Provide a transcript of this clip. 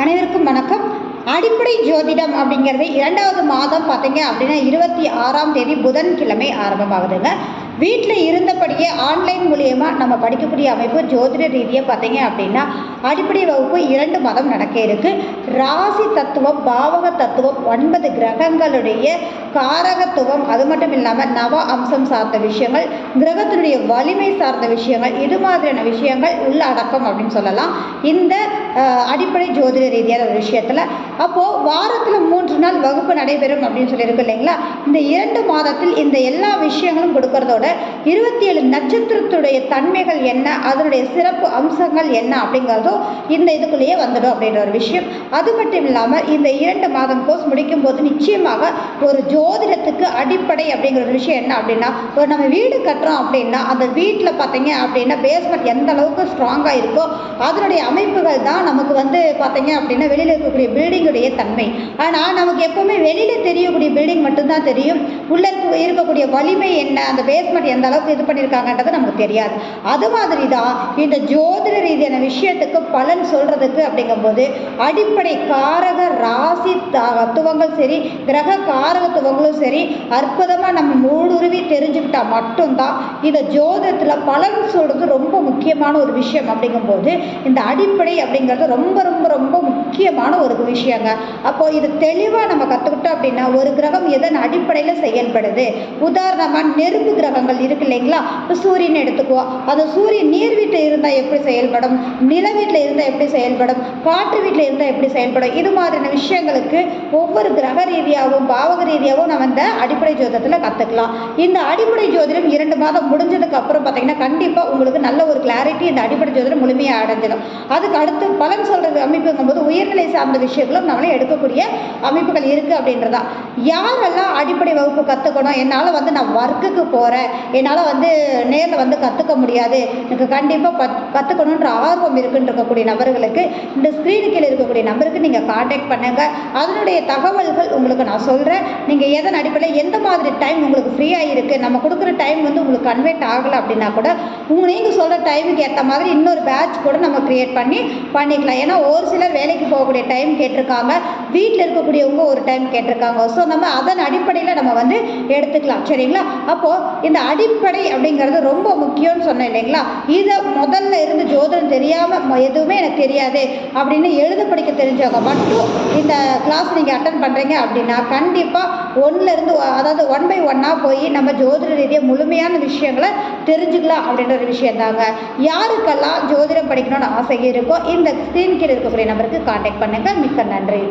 அனைவருக்கும் வணக்கம். அடிப்படை ஜோதிடம் அப்படிங்கிறது இரண்டாவது மாதம் பார்த்தீங்க அப்படின்னா இருபத்தி ஆறாம் தேதி புதன்கிழமை ஆரம்பமாகுதுங்க. வீட்டில் இருந்தபடியே ஆன்லைன் மூலியமாக நம்ம படிக்கக்கூடிய அமைப்பு ஜோதிட ரீதியாக பார்த்தீங்க அப்படின்னா அடிப்படை வகுப்பு இரண்டு மாதம் நடக்க இருக்கு. ராசி தத்துவம் பாவக தத்துவம் ஒன்பது கிரகங்களுடைய காரகத்துவம். அது மட்டும் இல்லாமல் நவ அம்சம் சார்ந்த விஷயங்கள் கிரகத்தினுடைய வலிமை சார்ந்த விஷயங்கள் இது மாதிரியான விஷயங்கள் உள்ளடக்கம் அப்படின்னு சொல்லலாம். இந்த அடிப்படை ஜோதிட ரீதியான ஒரு விஷயத்தில். அப்போது வாரத்தில் மூன்று நாள் வகுப்பு நடைபெறும் அப்படின்னு சொல்லியிருக்கு இல்லைங்களா? இந்த இரண்டு மாதத்தில் இந்த எல்லா விஷயங்களும் கொடுக்கறதோட இருபத்தி ஏழு நட்சத்திரத்துடைய தன்மைகள் என்ன? அதனுடைய சிறப்பு அம்சங்கள் என்ன? அப்படிங்கிறதும் இந்த இதுக்குள்ளேயே வந்துடும் அப்படின்ற ஒரு விஷயம். அது மட்டும் இல்லாமல் இந்த இரண்டு மாதம் கோர்ஸ் முடிக்கும் போது நிச்சயமாக ஒரு ஜோதிடத்துக்கு அடிப்படை அப்படிங்கிற ஒரு விஷயம் என்ன அப்படின்னா ஒரு நம்ம வீடு கட்டுறோம் அப்படின்னா அந்த வீட்டில் பார்த்தீங்க அப்படின்னா பேஸ்மெண்ட் எந்த அளவுக்கு ஸ்ட்ராங்காக இருக்கோ அதனுடைய அமைப்புகள் தான் நமக்கு வந்து பார்த்தீங்க அப்படின்னா வெளியில் இருக்கக்கூடிய பில்டிங்குடைய தன்மை. ஆனால் நமக்கு எப்போவுமே வெளியில் தெரியக்கூடிய பில்டிங் மட்டும்தான் தெரியும். உள்ளே இருக்கக்கூடிய வலிமை என்ன? அந்த பேஸ்மெண்ட் எந்த அளவுக்கு இது பண்ணியிருக்காங்கன்றது நமக்கு தெரியாது. அது மாதிரி தான் இந்த ஜோதிட ரீதியான விஷயத்துக்கு பலன் சொல்கிறதுக்கு அப்படிங்கும்போது அடிப்படை காரக ராசி தத்துவங்கள் சரி கிரக காரகத்துவங்களும் சரி அற்புதமாக நம்ம மூடுருவி தெரிஞ்சுக்கிட்டா மட்டும்தான் இந்த ஜோதிடத்தில் பலன் சொல்கிறது ரொம்ப முக்கியமான ஒரு விஷயம் அப்படிங்கும்போது இந்த அடிப்படை அப்படிங்கிறது ரொம்ப ரொம்ப ரொம்ப முக்கியமான ஒரு விஷயங்க. அப்போ இது தெளிவாக நம்ம கற்றுக்கிட்டோம் அப்படின்னா ஒரு கிரகம் எதன் அடிப்படையில் செயல்படுது? உதாரணமாக நெருப்பு கிரகங்கள் இருக்கு இல்லைங்களா? இப்போ சூரியன் எடுத்துக்குவோம் அது சூரியன் நீர் வீட்டில் இருந்தால் எப்படி செயல்படும்? நில வீட்டில் இருந்தால் எப்படி செயல்படும்? காற்று வீட்டில் இருந்தால் எப்படி செயல்படும்? இது மாதிரியான விஷயங்களுக்கு ஒவ்வொரு கிரக ரீதியாகவும் பாவக ரீதியாகவும் நம்ம இந்த அடிப்படை ஜோதத்தில் கற்றுக்கலாம் இந்த அடிப்படை ஜோதிடம் இரண்டு மாதம் முடிஞ்சதுக்கு அப்புறம் பார்த்தீங்கன்னா கண்டிப்பாக உங்களுக்கு நல்ல ஒரு கிளாரிட்டி இந்த அடிப்படை ஜோதிடம் முழுமையாக அடைஞ்சிடும். அதுக்கு அடுத்து பலன் சொல்கிறது அமைப்புங்கும் போது உயர்நிலை சார்ந்த விஷயங்களும் நம்மளே எடுக்கக்கூடிய அமைப்புகள் இருக்குது அப்படின்றதா. யாரெல்லாம் அடிப்படை வகுப்பு கற்றுக்கணும் என்னால் வந்து நான் ஒர்க்குக்கு போகிறேன் என்னால் வந்து நேரில் வந்து கற்றுக்க முடியாது. எனக்கு கண்டிப்பாக பத் கற்றுக்கணுன்ற ஆர்வம் இருக்குன்னு இருக்கக்கூடிய நபர்களுக்கு இந்த ஸ்க்ரீனு கீழே இருக்கக்கூடிய நம்பருக்கு நீங்கள் காண்டாக்ட் பண்ணுங்கள் அதனுடைய தகவல்கள் உங்களுக்கு நான் சொல்கிறேன் நீங்கள் எதன் அடிப்படையில் எந்த மாதிரி டைம் உங்களுக்கு ஃப்ரீயாக இருக்குது நம்ம கொடுக்குற டைம் வந்து உங்களுக்கு கன்வெர்ட் ஆகலை அப்படின்னா கூட உங்கள் நீங்கள் சொல்கிற டைமுக்கு ஏற்ற மாதிரி இன்னொரு பேட்ச் கூட நம்ம க்ரியேட் பண்ணி பண்ணிக்கலாம். ஏன்னா ஒரு சிலர் வேலைக்கு போகக்கூடிய டைம் கேட்டிருக்காங்க. வீட்டில் இருக்கக்கூடியவங்க ஒரு டைம் கேட்டிருக்காங்க. ஸோ நம்ம அதன் அடிப்படையில் நம்ம வந்து எடுத்துக்கலாம். சரிங்களா? அப்போது இந்த அடிப்படை அப்படிங்கிறது ரொம்ப முக்கியம்னு சொன்னேன் இல்லைங்களா? இதை முதல்ல இருந்து ஜோதிடம் தெரியாமல் எதுவுமே எனக்கு தெரியாது அப்படின்னு எழுத படிக்க தெரிஞ்சவங்க மட்டும் இந்த கிளாஸ் நீங்கள் அட்டன் பண்ணுறீங்க அப்படின்னா கண்டிப்பாக ஒன்றுலேருந்து அதாவது ஒன் பை ஒன்னாக போய் நம்ம ஜோதிட ரீதியாக முழுமையான விஷயங்களை தெரிஞ்சுக்கலாம் அப்படின்ற ஒரு விஷயம் தாங்க யாருக்கெல்லாம் ஜோதிடம் படிக்கணும்னு ஆசை இருக்கோ இந்த ஸ்க்ரீன் கீழே இருக்கக்கூடிய நம்பருக்கு காண்டாக்ட் பண்ணுங்கள் மிக்க நன்றி.